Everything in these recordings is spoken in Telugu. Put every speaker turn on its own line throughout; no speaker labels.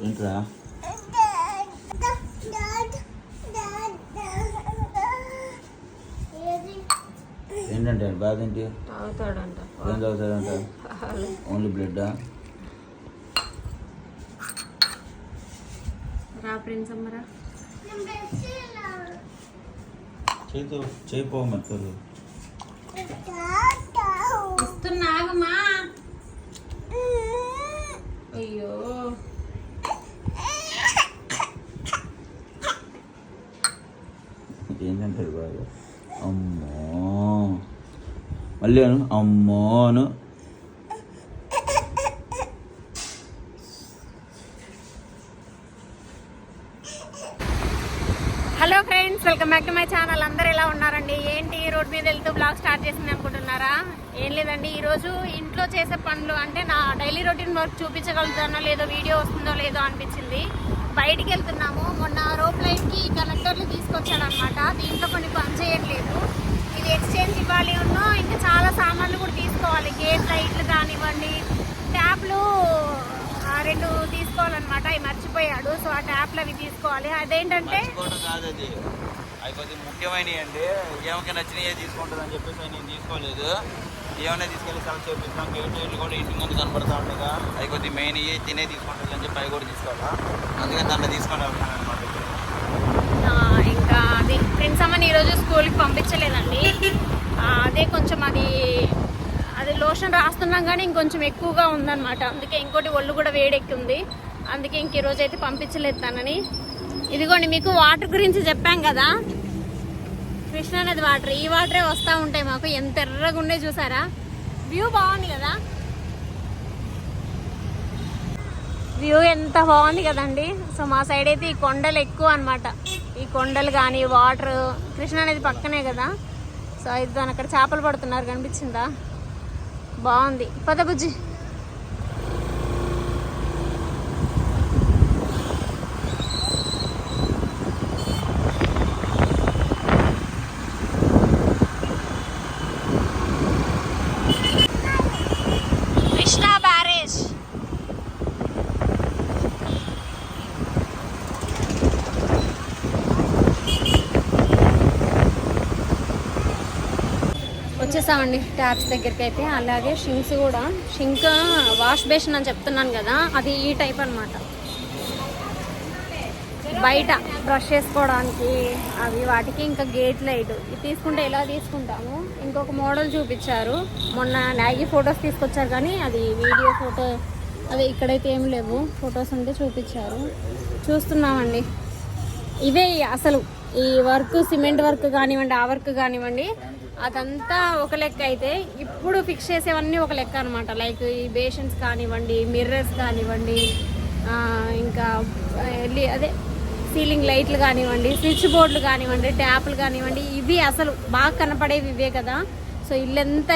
ఏంట్రా? ఏంటంటే బాధ ఏంటి?
తాగుతాడంట.
ఏం చదువుతాడంట ఓన్లీ బ్లడ్
రా ఫ్రెండ్స్ అమ్మరా. ఇస్తున్నాగమ్మా అయ్యో
ఏంటంటే బాగా అమ్మో అల్లాను అను అమ్మో
hello friends welcome back to my channel. అందరు ఎలా ఉన్నారండి? ఏంటి రోడ్ మీద వెళ్తూ బ్లాగ్ స్టార్ట్ చేసింది అనుకుంటున్నారా? ఏం లేదండి ఈరోజు ఇంట్లో చేసే పనులు అంటే నా డైలీ రొటీన్ వర్క్ చూపించగలుగుతానో లేదో వీడియో వస్తుందో లేదో అనిపించింది. బయటికి వెళ్తున్నాము. మొన్న రోప్ లైన్కి కనెక్టర్లు తీసుకొచ్చాడనమాట. దీంట్లో కొన్ని పని చేయట్లేదు. ఇది ఎక్స్చేంజ్ ఇవ్వాలి ఉన్నా ఇంకా చాలా సామాన్లు కూడా తీసుకోవాలి. గేట్ లైట్లు కానివ్వండి. ట్యాప్లు ఆ రెండు తీసుకోవాలన్నమాట. అవి మర్చిపోయాడు. సో ఆ ట్యాప్లు అవి తీసుకోవాలి. అదేంటంటే
ముఖ్యమైన కాదు అది. కొద్దిగా ముఖ్యమైనవి అండి. ఏమైనా నచ్చినవి తీసుకుంటుంది అని చెప్పేసి నేను తీసుకోలేదు. ఏమైనా తీసుకెళ్ళి సెలెక్ట్ చేపిస్తాం. గేట్ లైట్లు కూడా ఇంటి ముందు కనపడతా ఉండగా అవి కొద్దిగా మెయిన్ ఇవి తినే తీసుకుంటుంది అని చెప్పి అవి కూడా తీసుకోవాలా? అందుకని దాంట్లో తీసుకొని వెళ్తాను అనమాట
అది. ఫ్రెండ్స్ అమ్మని ఈరోజు స్కూల్కి పంపించలేదండి. అదే కొంచెం అది అది లోషన్ రాస్తున్నాం కానీ ఇంకొంచెం ఎక్కువగా ఉందన్నమాట. అందుకే ఇంకోటి ఒళ్ళు కూడా వేడెక్కింది. అందుకే ఇంక ఈరోజు అయితే పంపించలేదు తనని. ఇదిగోండి మీకు వాటర్ గురించి చెప్పాం కదా? కృష్ణానది వాటర్ ఈ వాటరే వస్తూ ఉంటాయి మాకు. ఎంత ఎర్రగా ఉండే చూసారా? వ్యూ బాగుంది కదా? వ్యూ ఎంత బాగుంది కదండి. సో మా సైడ్ అయితే ఈ కొండలు ఎక్కువ అన్నమాట. ఈ కొండలు కానీ వాటర్ కృష్ణ అనేది పక్కనే కదా. సో ఇది దాని అక్కడ చేపలు పడుతున్నారు. కనిపించిందా? బాగుంది. పద బుజ్జి కృష్ణా బ్యారేజ్ వచ్చేసామండి ట్యాప్స్ దగ్గరికి అయితే అలాగే షింక్స్ కూడా. షింక్ వాష్ బేసిన్ అని చెప్తున్నాను కదా అది ఈ టైప్ అన్నమాట. బయట బ్రష్ చేసుకోవడానికి అవి వాటికి ఇంకా గేట్ లైట్. ఇది తీసుకుంటే ఎలా తీసుకుంటాము? ఇంకొక మోడల్ చూపించారు. మొన్న మ్యాగీ ఫొటోస్ తీసుకొచ్చారు కానీ అది వీడియో ఫోటో అదే ఇక్కడైతే ఏం లేవు. ఫొటోస్ ఉంటే చూపించారు. చూస్తున్నామండి. ఇవే అసలు ఈ వర్క్ సిమెంట్ వర్క్ కానివ్వండి ఆ వర్క్ కానివ్వండి అదంతా ఒక లెక్క అయితే ఇప్పుడు ఫిక్స్ చేసేవన్నీ ఒక లెక్క అనమాట లైక్ ఈ బేషన్స్ కానివ్వండి మిర్రర్స్ కానివ్వండి ఇంకా అదే సీలింగ్ లైట్లు కానివ్వండి స్విచ్ బోర్డులు కానివ్వండి ట్యాప్లు కానివ్వండి ఇవి అసలు బాగా కనపడేవి ఇవే కదా. సో ఇల్లు ఎంత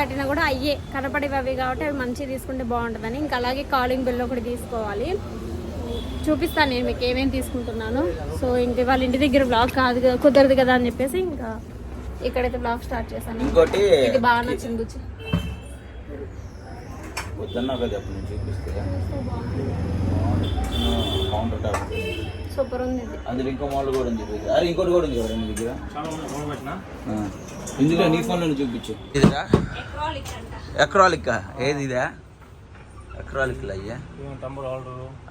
కట్టినా కూడా అయ్యే కనపడేవి అవి కాబట్టి అవి మంచిగా తీసుకుంటే బాగుంటుందని ఇంకా అలాగే కాలింగ్ బిల్ ఒకటి తీసుకోవాలి. చూపిస్తాను నేను మీకు ఏమేమి తీసుకుంటున్నాను. సో ఇంక వాళ్ళ ఇంటి దగ్గర బ్లాగ్ కాదు కుదరదు కదా అని చెప్పేసి ఇంకా ఇక్కడైతే బ్లాగ్ స్టార్ట్ చేశాను.
ఇంకోటి
ఇది బాగా నచ్చింది బుజ్జి.
వద్దన్నా కదా అప్పుడు నేను చూపిస్తే. కౌంటర్ టాప్
సూపర్ ఉంది ఇది.
అందులో ఇంకో మోడల్ కూడా ఉంది చూపించు. అరే ఇంకోటి కూడా ఉంది కదా నీ దగ్గర. ఇందులో నీ ఫోన్లో చూపించు. ఇదిరా? ఎక్రాలిక్ ఏది ఇదా? ఎక్రాలిక్ అయ్యా?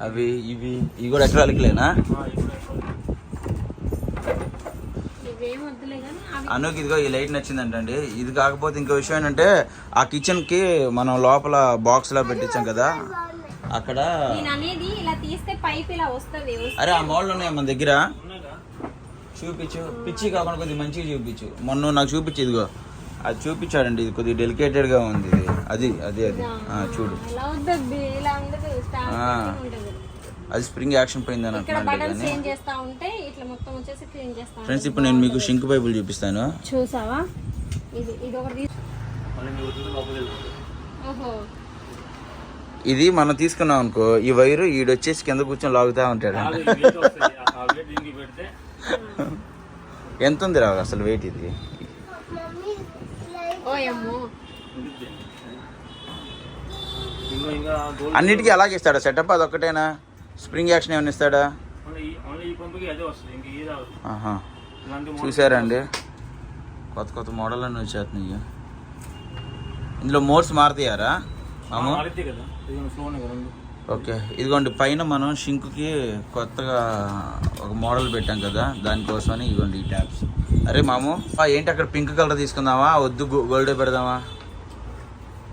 అవి ఇవి ఇవి కూడా ఎక్రాలిక్లేనా
ఇవేం వద్దులే కానీ అవి
అనుకి ఇదిగో ఈ లైట్ నచ్చిందంటండి. ఇది కాకపోతే ఇంకో విషయం ఏంటంటే ఆ కిచెన్కి మనం లోపల బాక్స్ లా పెట్టించాం కదా అక్కడ అరే ఆ మోడల్ ఉన్నాయి మన దగ్గర? చూపించు. పిచ్చి కాకుండా కొద్దిగా మంచిగా చూపించు. మొన్న నాకు చూపించు ఇదిగో. అది చూపించాడండి ఇది కొద్దిగా డెలికేటెడ్గా ఉంది ఇది. అది అది అది. చూడు. అది స్ప్రింగ్ యాక్షన్ పోయిందని
ఇక్కడ
అంటున్నాను
బటన్స్
కానీ
చేంజ్ చేస్తా ఉంటే ఇట్లా మొత్తం వచ్చేసి క్లీన్ చేస్తా
ఫ్రెండ్స్ ఇప్పుడు నేను మీకు షింక్ పైపులు చూపిస్తాను.
చూసావా? ఇది ఇది ఒకటి తీసు ఓహో.
ఇది మనం తీసుకున్నాం అనుకో ఈ వైరు ఈడొచ్చేసి కింద కూర్చొని లాగుతా ఉంటాడు. ఎంత ఉంది రా అసలు వెయిట్ ఇది? అన్నిటికీ అలాగే ఇస్తాడు? సెటప్ అదొక్కటేనా? స్ప్రింగ్ యాక్షన్ ఏమైనా ఇస్తాడా? చూసారండి. కొత్త కొత్త మోడల్ అన్నీ వచ్చేస్తున్నాయి ఇందులో మోడ్స్ మారుతాయారా. ఓకే. ఇదిగోండి పైన మనం షింక్కి కొత్తగా ఒక మోడల్ పెట్టాం కదా దానికోసమని ఇదిగోండి ఈ ట్యాబ్స్ అరే మాము ఆ, ఏంటి అక్కడ పింక్ కలర్ తీసుకుందామా? వద్దు గోల్డ్ పెడదామా?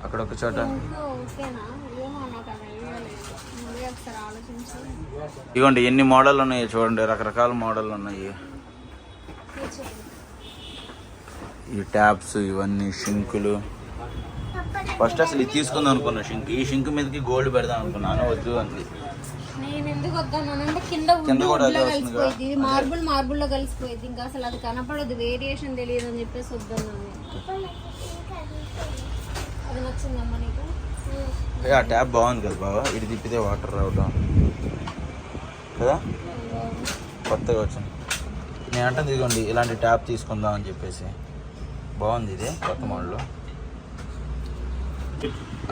అక్కడ ఒక చోట
ఇంకా ఓకేనా ఏమో నాకు అది ఐడియా లేదు నువ్వే ఒకసారి ఆలోచించి
ఇదిగోండి ఎన్ని మోడల్ ఉన్నాయి చూడండి రకరకాల మోడల్ ఉన్నాయి. ఈ ట్యాబ్స్ ఇవన్నీ షింకులు. ఫస్ట్ అసలు ఇది తీసుకుందాం అనుకున్నా షింక్. ఈ షింక్ మీదకి గోల్డ్ పెడదాం అనుకున్నాను వద్దు అంది.
కింద
కూడా
మార్బుల్ మార్బుల్లో కలిసిపోయింది. ఇంకా అసలు అది కనపడదు. వేరియేషన్ తెలియదు అని చెప్పేసి వద్దన్నాను అది నచ్చిందమ్మా నీకు?
ఏ, ఆ ట్యాబ్ బాగుంది కదా బాబా ఇది తిప్పితే వాటర్ రావడం కదా? కొత్తగా వచ్చింది. నేను అంటే ఇదిగోండి ఇలాంటి ట్యాప్ తీసుకుందాం అని చెప్పేసి. బాగుంది ఇది కొత్త మోడల్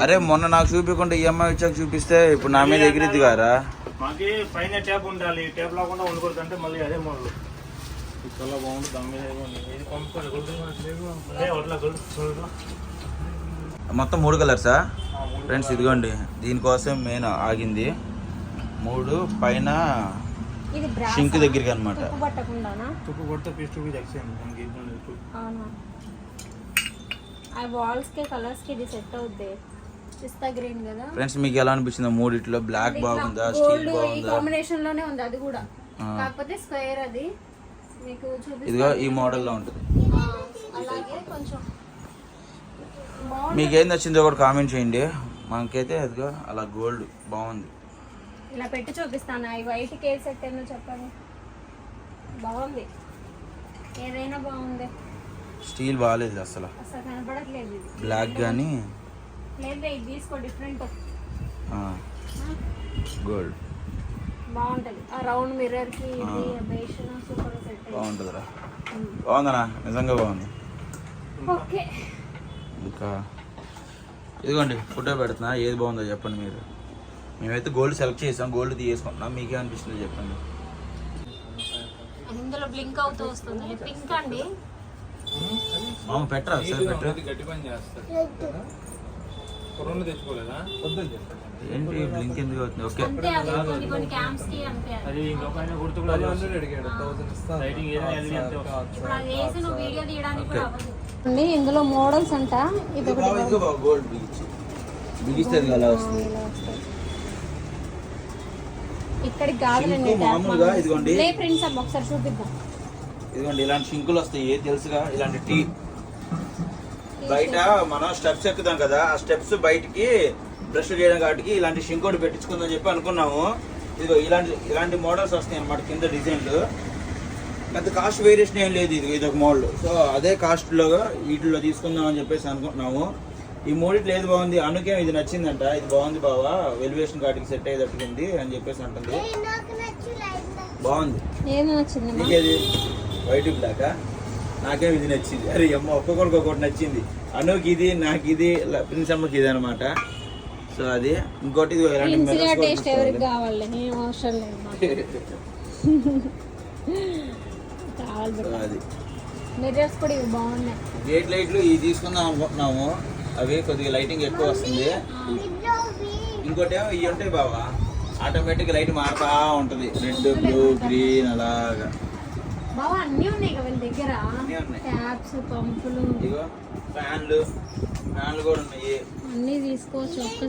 అరే మొన్న నాకు చూపించకుండా ఈఎంఐ వచ్చాక చూపిస్తే ఇప్పుడు నా మీద ఎగిరిద్ది కారా?
మాకి పైన ట్యాప్ ఉండాలి ట్యాప్ లేకుండా ఉండకూడదు అంటే మళ్ళీ అదే మోడల్ చాలా దాని మీద. ఇది పంపుకోండి.
మొత్తం మూడు కలర్సా ఫ్రెండ్స్ ఇదిగోండి దీనికోసం మెయిన్ ఆగింది. మూడు పైన షింక్ దగ్గరికి అనమాట
తుప్పు
కొడితే.
అవునా? ఆ ఇది సెట్ అవుద్ది. పిస్తా గ్రీన్ కదా?
ఫ్రెండ్స్ మీకు ఎలా అనిపించింది మూడిట్లో బ్లాక్ బాగుందా స్టీల్
ఈ
బాగుందా?
కాంబినేషన్లోనే ఉంది అది కూడా.
ఆ.
కాకపోతే స్క్వేర్ అది. మీకు చూపిస్తా.
ఇదిగో ఈ మోడల్లో ఉంటుంది.
ఆ, అలాగే కొంచెం బాగుంది
మీకు ఏం నచ్చిందో కూడా కామెంట్ చేయండి. మనకైతే అదిగో అలా గోల్డ్ బాగుంది.
ఇలా పెట్టి చూపిస్తాను. ఈ వైట్ కేక్ సెట్ ఏందో చెప్పండి బాగుంది. ఏదైనా బాగుంది.
స్టీల్ బాగాలేదు అసలు.
అసలు కనపడట్లేదు ఇది.
బ్లాక్ కానీ
లేదు ఇది తీసుకో డిఫరెంట్
గోల్డ్
బాగుంటది. ఆ రౌండ్ మిర్రర్కి ఇది బేషన్ సూపర్ సెట్
బాగుంటుందిరా. బాగుందనా నిజంగా బాగుంది.
ఓకే.
ఇంకా ఇదిగోండి ఫోటో పెడుతున్నా. ఏది బాగుందో చెప్పండి మీరు. మేమైతే గోల్డ్ సెలెక్ట్ చేసాం గోల్డ్ తీసుకుంటున్నాం మీకే అనిపిస్తుందో చెప్పండి.
ఇందులో బ్లింక్ అవుతూ వస్తుంది. పింక్ అండి.
మామ పెట్టరా
తెచ్చుకోలేదా
ఏంటి బ్లింక్ ఎందుకు అవుతుంది? ఓకే.
అండి. ఇందులో మోడల్స్ అంట. ఇది ఒకటి
గోల్డ్ బిగించి బిగిస్తే అది అలా వస్తుంది.
ఇక్కడికి కాదులేండి
షింకు మామూలుగా ఇదిగోండి.
లే ప్రింట్స్ అమ్మ ఒకసారి చూపిద్దాం.
ఇదిగోండి ఇలాంటి షింకులు వస్తాయి తెలుసుగా? ఇలాంటి టీ. బయట మనం స్టెప్స్ ఎక్కుతాం కదా ఆ స్టెప్స్ బయటికి బ్రష్ చేయడం కాబట్టి ఇలాంటి షింకోటి పెట్టించుకుందని చెప్పి అనుకున్నాము. ఇదిగో ఇలాంటి ఇలాంటి మోడల్స్ వస్తాయి అన్నమాట కింద డిజైన్లు. పెద్ద కాస్ట్ వేరియేషన్ ఏం లేదు ఇది ఇది ఒక మోడల్. సో అదే కాస్ట్లో వీటిలో తీసుకుందాం అని చెప్పేసి అనుకుంటున్నాము. ఈ మూడిట్లో ఏది బాగుంది? అనుకేం ఇది నచ్చిందంట. ఇది బాగుంది బావా. వెలివేషన్ కార్డుకి సెట్ అయ్యేటట్టుంది అని చెప్పేసి అంటుంది. బాగుంది. నీకేది? వైట్ బ్లాక్ నాకేం ఇది నచ్చింది? అరే అమ్మ ఒక్కొక్కరికి ఒక్కొక్కటి నచ్చింది. అనుకి ఇది నాకు ఇది ప్రిన్స్ అమ్మకి ఇది అనమాట సో అది. ఇంకోటి అది.
మిర్రర్స్ కూడా ఇవి బాగున్నాయి.
గేట్ లైట్లు ఇవి తీసుకుందాం అనుకుంటున్నాము. అవి కొద్దిగా లైటింగ్ ఎక్కువ వస్తుంది. ఇంకోటి ఏమో ఇవి ఉంటాయి బావా. ఆటోమేటిక్ లైట్ మారుతా ఉంటుంది. రెడ్ బ్లూ గ్రీన్ అలాగా.
బావా అన్నీ ఉన్నాయి కదా వీళ్ళ దగ్గర?
అన్నీ ఉన్నాయి.
ట్యాప్స్ పంపులు
ఇదిగో ఫ్యాన్లు. ఫ్యాన్లు కూడా ఉన్నాయి.
అన్నీ తీసుకోవచ్చు ఒక్క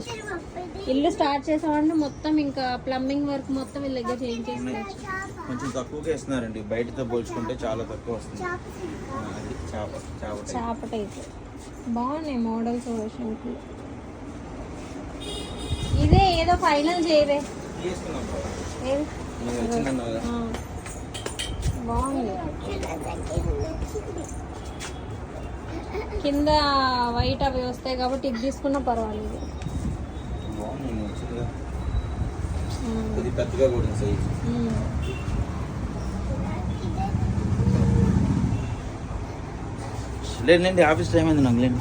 ఇల్లు స్టార్ట్ చేసామంటే మొత్తం ఇంకా ప్లంబింగ్ వర్క్ మొత్తం వీళ్ళ దగ్గర చేంజ్ చేసుకోవచ్చు
కొంచెం తక్కువగా ఇస్తున్నారండి. బయటతో పోల్చుకుంటే చాలా తక్కువ వస్తుంది. చేప. చేప.
చాప టైప్. బాగున్నాయి మోడల్స్ షింకులు ఇదే ఏదో ఫైనల్ చేయవే. బాగుంది. కింద వైట్ అవి వస్తాయి కాబట్టి ఇది తీసుకున్నా పర్వాలేదు.
బాగుంది పెద్దగా కూడా సైజ్
లేదు
లేండి ఆఫీస్ టైం అయింది నాకు లేండి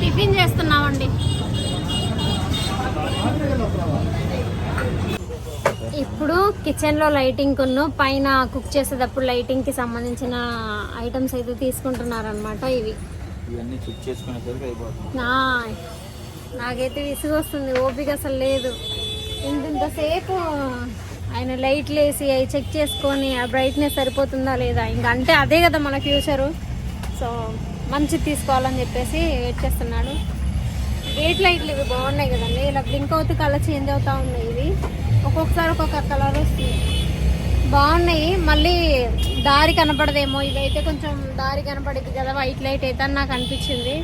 టిఫిన్ చేస్తున్నామండి ఇప్పుడు కిచెన్లో లైటింగ్ కొను పైన కుక్ చేసేటప్పుడు లైటింగ్కి సంబంధించిన ఐటమ్స్ అయితే తీసుకుంటున్నారనమాట ఇవి.
ఇవన్నీ చెక్ చేసుకునేసరికి అయిపోతుంది.
నా నాకైతే విసుగు వస్తుంది ఓపిక అసలు లేదు. ఇంత ఇంతసేపు ఆయన లైట్లు వేసి అవి చెక్ చేసుకొని ఆ బ్రైట్నెస్ సరిపోతుందా లేదా? ఇంకా అంటే అదే కదా మన ఫ్యూచరు. సో మంచిది తీసుకోవాలని చెప్పేసి వెయిట్ చేస్తున్నాడు. గేట్ లైట్లు ఇవి బాగున్నాయి కదండి ఇలా బ్లింక్ అవుతూ కలర్ చేంజ్ అవుతూ ఉన్నాయి ఇవి. ఒక్కొక్కసారి ఒక్కొక్క కలర్ వస్తుంది. బాగున్నాయి. మళ్ళీ దారి కనపడదేమో. ఇదైతే కొంచెం దారి కనపడేది కదా వైట్ లైట్ అయితే అని నాకు అనిపించింది.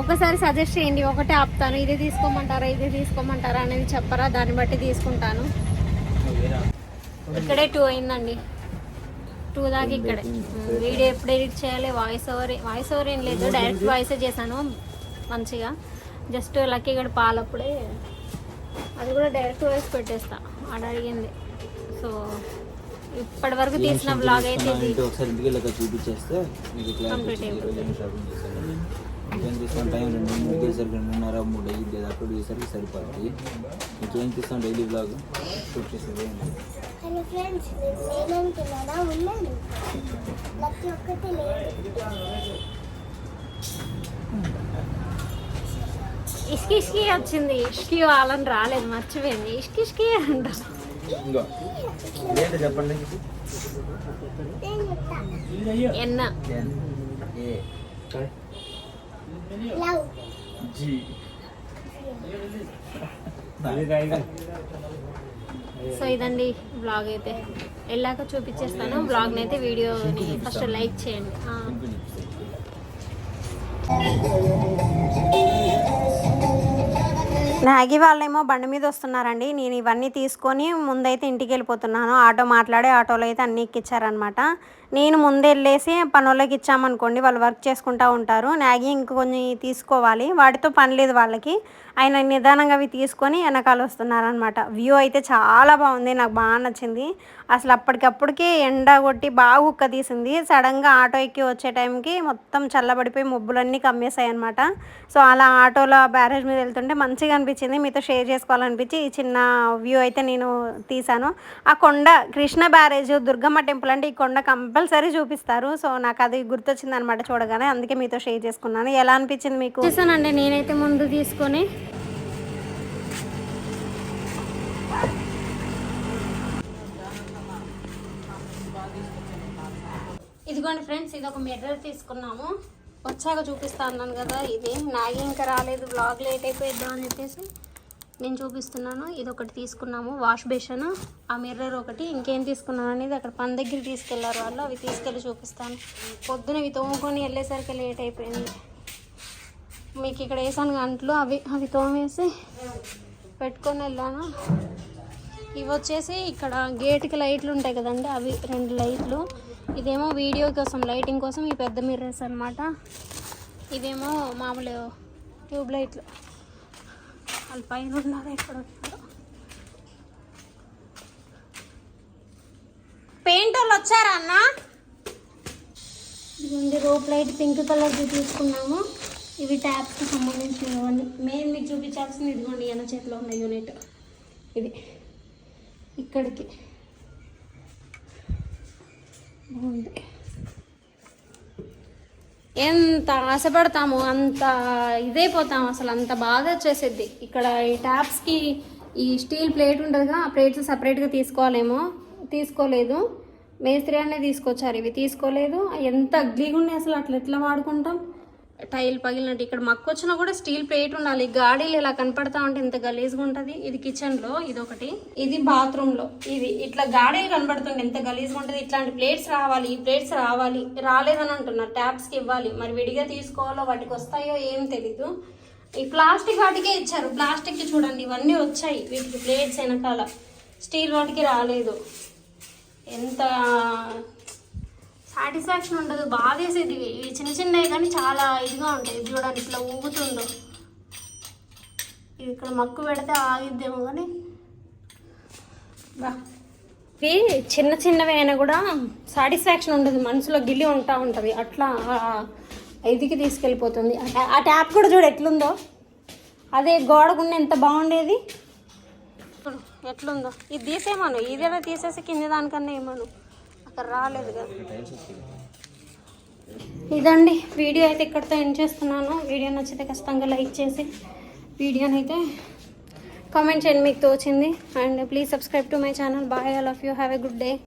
ఒకసారి సజెస్ట్ చేయండి. ఒకటే ఆపుతాను. ఇది తీసుకోమంటారా ఇది తీసుకోమంటారా అనేది చెప్పరా. దాన్ని బట్టి తీసుకుంటాను. ఇక్కడే టూ అయిందండి. టూ దాకా ఇక్కడే. వీడియో ఎప్పుడు ఎడిట్ చేయాలి? వాయిస్ ఓవర్ వాయిస్ ఓవర్ ఏం లేదు. డైరెక్ట్ వాయిసే చేశాను మంచిగా. జస్ట్ లక్కీ గడ పాలప్పుడే అది కూడా డైరెక్ట్ వాయిస్ పెట్టేస్తా. ఆడ అడిగింది. సో ఇప్పటి వరకు తీసిన బ్లాగ్ అయితే
ఒకసారి ఇంటికి వెళ్ళక చూపించేస్తే మీకు
అయిపోతుంది.
చేశాను? ఇంకేం తీస్తాను టైం రెండు మూడు సరికి రెండున్నర మూడు అయ్యింది అప్పుడు తీసరికి సరిపోద్ది. ఇంకేం తీస్తాం డైలీ బ్లాగ్ షూట్ చేసేది
హలో ఫ్రెండ్స్ నేను నేనంటున్నానా ఉన్నాను. లక్కీ ఒక్కటే లేదు.
ఇష్కి ఇష్కి వచ్చింది. ఇష్కి వాళ్ళని రాలేదు మర్చిపోయింది. ఇష్కి ఇష్కి అంట.
చెప్పండి?
ఎన్న. సో ఇదండి బ్లాగ్ అయితే. వెళ్ళాక చూపించేస్తాను. బ్లాగ్ని అయితే వీడియోని ఫస్ట్ లైక్ చేయండి. నాగి వాళ్ళేమో బండి మీద వస్తున్నారండి. నేను ఇవన్నీ తీసుకొని ముందైతే ఇంటికి వెళ్ళిపోతున్నాను. ఆటో మాట్లాడి ఆటోలో అయితే అన్ని ఎక్కించారనమాట నేను ముందు వెళ్ళేసి పనులకి ఇచ్చామనుకోండి వాళ్ళు వర్క్ చేసుకుంటూ ఉంటారు. నాగి ఇంకొన్ని తీసుకోవాలి. వాటితో పని లేదు వాళ్ళకి. ఆయన నిదానంగా అవి తీసుకొని వెనకాల వస్తున్నారనమాట వ్యూ అయితే చాలా బాగుంది. నాకు బాగా నచ్చింది. అసలు అప్పటికప్పటికి ఎండ కొట్టి బాగా ఉక్క తీసింది. సడన్గా ఆటో ఎక్కి వచ్చే టైంకి మొత్తం చల్లబడిపోయి మబ్బులన్నీ కమ్మేసాయి అనమాట సో అలా ఆటోలో బ్యారేజ్ మీద వెళ్తుంటే మంచిగా అనిపించింది. మీతో షేర్ చేసుకోవాలనిపించి ఈ చిన్న వ్యూ అయితే నేను తీశాను. ఆ కొండ కృష్ణ బ్యారేజ్ దుర్గమ్మ టెంపుల్ అంటే ఈ కొండ కంపల్సరీ చూపిస్తారు. సో నాకు అది గుర్తొచ్చింది అనమాట చూడగానే. అందుకే మీతో షేర్ చేసుకున్నాను. ఎలా అనిపించింది మీకు? చూసానండి నేనైతే ముందు తీసుకొని. ఇదిగోండి ఫ్రెండ్స్ ఇది ఒక మిర్రర్ తీసుకున్నాము. వచ్చాక చూపిస్తా అన్నాను కదా ఇది నాగి ఇంకా రాలేదు. బ్లాగ్ లేట్ అయిపోయిద్దాం అని చెప్పేసి. నేను చూపిస్తున్నాను. ఇది ఒకటి తీసుకున్నాము వాష్ బేషన్. ఆ మిర్రర్ ఒకటి. ఇంకేం తీసుకున్నాను అనేది అక్కడ పని దగ్గర తీసుకెళ్ళారు వాళ్ళు. అవి తీసుకెళ్ళి చూపిస్తాను. పొద్దున ఇవి తోముకొని వెళ్ళేసరికి లేట్ అయిపోయింది. మీకు ఇక్కడ వేసాను గంటలు. అవి అవి తోమేసి పెట్టుకొని వెళ్ళాను. ఇవి వచ్చేసి ఇక్కడ గేట్కి లైట్లు ఉంటాయి కదండి అవి రెండు లైట్లు. ఇదేమో వీడియో కోసం లైటింగ్ కోసం ఈ పెద్ద మిర్రర్స్ అనమాట ఇవేమో మామూలు ట్యూబ్ లైట్లు. వాళ్ళ పైన ఉన్నారు ఎక్కడ ఉన్నారు? పెయింట్ వాళ్ళు వచ్చారా అన్న? ఇదిగోండి రోప్ లైట్ పింక్ కలర్ది తీసుకున్నాము. ఇవి ట్యాప్స్కి సంబంధించినవి మెయిన్ మీకు చూపించాల్సింది ఇదిగోండి ఎన్న చేతిలో ఉన్న యూనిట్. ఇది ఇక్కడికి. బాగుంది ఎంత ఆశపడతాము అంత ఇదైపోతాము అసలు అంత బాధ వచ్చేసిద్ది. ఇక్కడ ఈ ట్యాప్స్కి ఈ స్టీల్ ప్లేట్ ఉంటుందిగా ఆ ప్లేట్స్ సపరేట్గా తీసుకోవాలేమో తీసుకోలేదు. మేస్త్రి అనే తీసుకొచ్చారు ఇవి తీసుకోలేదు. ఎంత అగ్లీగా ఉన్నాయి అసలు అట్లా ఎట్లా వాడుకుంటాం? టైల్ పగిలినట్టు ఇక్కడ మక్కు వచ్చినా కూడా స్టీల్ ప్లేట్ ఉండాలి. గాడీలు ఇలా కనపడతా ఉంటే ఎంత గలీజ్గా ఉంటుంది. ఇది కిచెన్లో ఇది ఒకటి ఇది బాత్రూంలో ఇది ఇట్లా గాడీలు కనపడుతుంటే ఎంత గలీజ్గా ఉంటుంది. ఇట్లాంటి ప్లేట్స్ రావాలి ఈ ప్లేట్స్ రావాలి. రాలేదని అంటున్నారు. ట్యాప్స్కి ఇవ్వాలి. మరి విడిగా తీసుకోవాలో వాటికి వస్తాయో ఏం తెలీదు. ఈ ప్లాస్టిక్ వాటికే ఇచ్చారు. ప్లాస్టిక్కి చూడండి ఇవన్నీ వచ్చాయి. వీటికి ప్లేట్స్ వెనకాల. స్టీల్ వాటికి రాలేదు. ఎంత సాటిస్ఫాక్షన్ ఉండదు. బాధేసేది. ఇవి చిన్న చిన్నవి కానీ చాలా ఇదిగా ఉంటాయి. ఇది చూడండి ఇట్లా ఊగుతుండు ఇది ఇక్కడ మక్కు పెడితే ఆగిద్దేమో కానీ. బా. ఇవి చిన్న చిన్నవి అయినా కూడా సాటిస్ఫాక్షన్ ఉంటుంది మనసులో గిల్లి ఉంటా ఉంటుంది. అట్లా ఇదికి తీసుకెళ్ళిపోతుంది. ఆ ట్యా- ఆ ట్యాప్ కూడా చూడు ఎట్లుందో. అదే గోడకుండా ఎంత బాగుండేది. ఎట్లుందో. ఇది తీసేమను ఇదేదో తీసేసి కింద దానికన్నా ఏమను? అక్కడ రాలేదు కదా. ఇదండి వీడియో అయితే ఇక్కడితో ఎండ్ చేస్తున్నాను. వీడియో నచ్చితే ఖచ్చితంగా లైక్ చేసి వీడియోని అయితే కామెంట్ చేయండి మీకు తోచింది. And please subscribe to my channel bye all of you have a good day